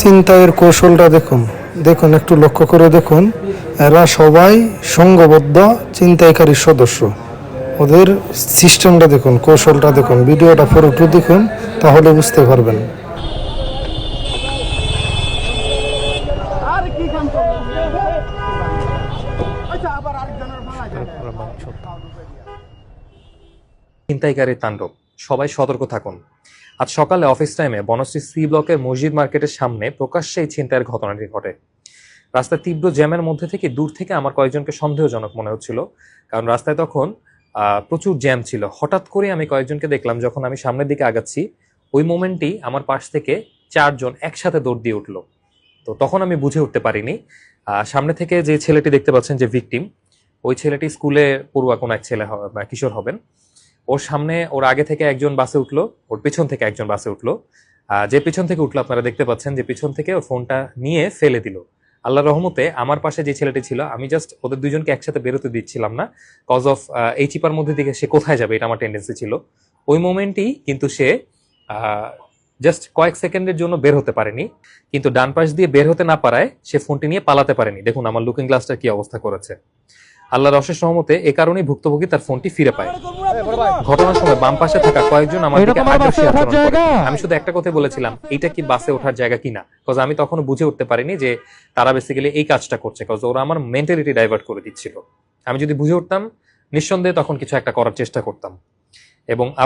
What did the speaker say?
চিন্তায়ের কৌশলটা দেখুন। দেখুন একটু লক্ষ্য করে দেখুন। এরা সবাই সঙ্গবদ্ধ চিন্তাইকারীর সদস্য। ওদের সিস্টেমটা দেখুন কৌশলটা দেখুন ভিডিওটা পুরোটু দেখুন তাহলে বুঝতে পারবেন। আরে কি কাম করলেন আচ্ছা তাণ্ডব সবাই সতর্ক থাকুন। আজ সকালে অফিস টাইমে বনশ্রী সি ব্লকের মসজিদ মার্কেটের সামনে প্রকাশ্যে এই ছিনতাইয়ের ঘটনাটি ঘটে। রাস্তার তীব্র জ্যামের মধ্যে থেকে দূর থেকে আমার কয়েকজনকে সন্দেহজনক মনে হচ্ছিল, কারণ রাস্তায় তখন প্রচুর জ্যাম ছিল। হঠাৎ করে আমি কয়েকজনকে দেখলাম যখন আমি সামনের দিকে আগাচ্ছি, ওই মোমেন্টই আমার পাশ থেকে চারজন একসাথে দৌড় দিয়ে উঠল। তো তখন আমি বুঝে উঠতে পারিনি। সামনে থেকে যে ছেলেটি দেখতে পাচ্ছেন যে ভিকটিম ওই ছেলেটি স্কুলে পড়ুয়া কোনো এক ছেলে কিশোর হবেন। ওর সামনে, ওর আগে থেকে একজন বাসে উঠল, ওর পিছন থেকে একজন বাসে উঠল। যে পিছন থেকে উঠল, আপনারা দেখতে পাচ্ছেন যে পিছন থেকে ওর ফোনটা নিয়ে ফেলে দিল। আল্লাহ রহমতে আমার পাশে যে ছেলেটি ছিল, আমি জাস্ট ওদের দুজনকে একসাথে বেরোতে দিচ্ছিলাম না কজ অফ এই চিপার মধ্যে দিকে সে কোথায় যাবে? এটা আমার টেন্ডেন্সি ছিল। ওই মোমেন্টেই কিন্তু সে জাস্ট কয়েক সেকেন্ডের জন্য বের হতে পারেনি। কিন্তু ডান পাশ দিয়ে বের হতে না পারায় সে ফোনটি নিয়ে পালাতে পারেনি। দেখুন, আমার লুকিং গ্লাসটা কি অবস্থা করেছে। আল্লাহর অশেষ সহমতে এ কারণেই ভুক্তভোগী তার ফোনটি ফিরে পায়। ঘটনার সময় বাম পাশে থাকা কয়েকজন আমার দিকে আগ্রাসী আচরণ করে। আমি শুধু একটা কথা বলেছিলাম এটা কি বাসে ওঠার জায়গা কিনা? কজ আমি তখন বুঝে উঠতে পারিনি যে তারা বেসিক্যালি এই কাজটা করছে। কজ ওরা আমার মেন্টালিটি ডাইভার্ট করে দিচ্ছিল। আমি যদি বুঝে উঠতাম নিঃসন্দেহে তখন কিছু একটা করার চেষ্টা করতাম। এবং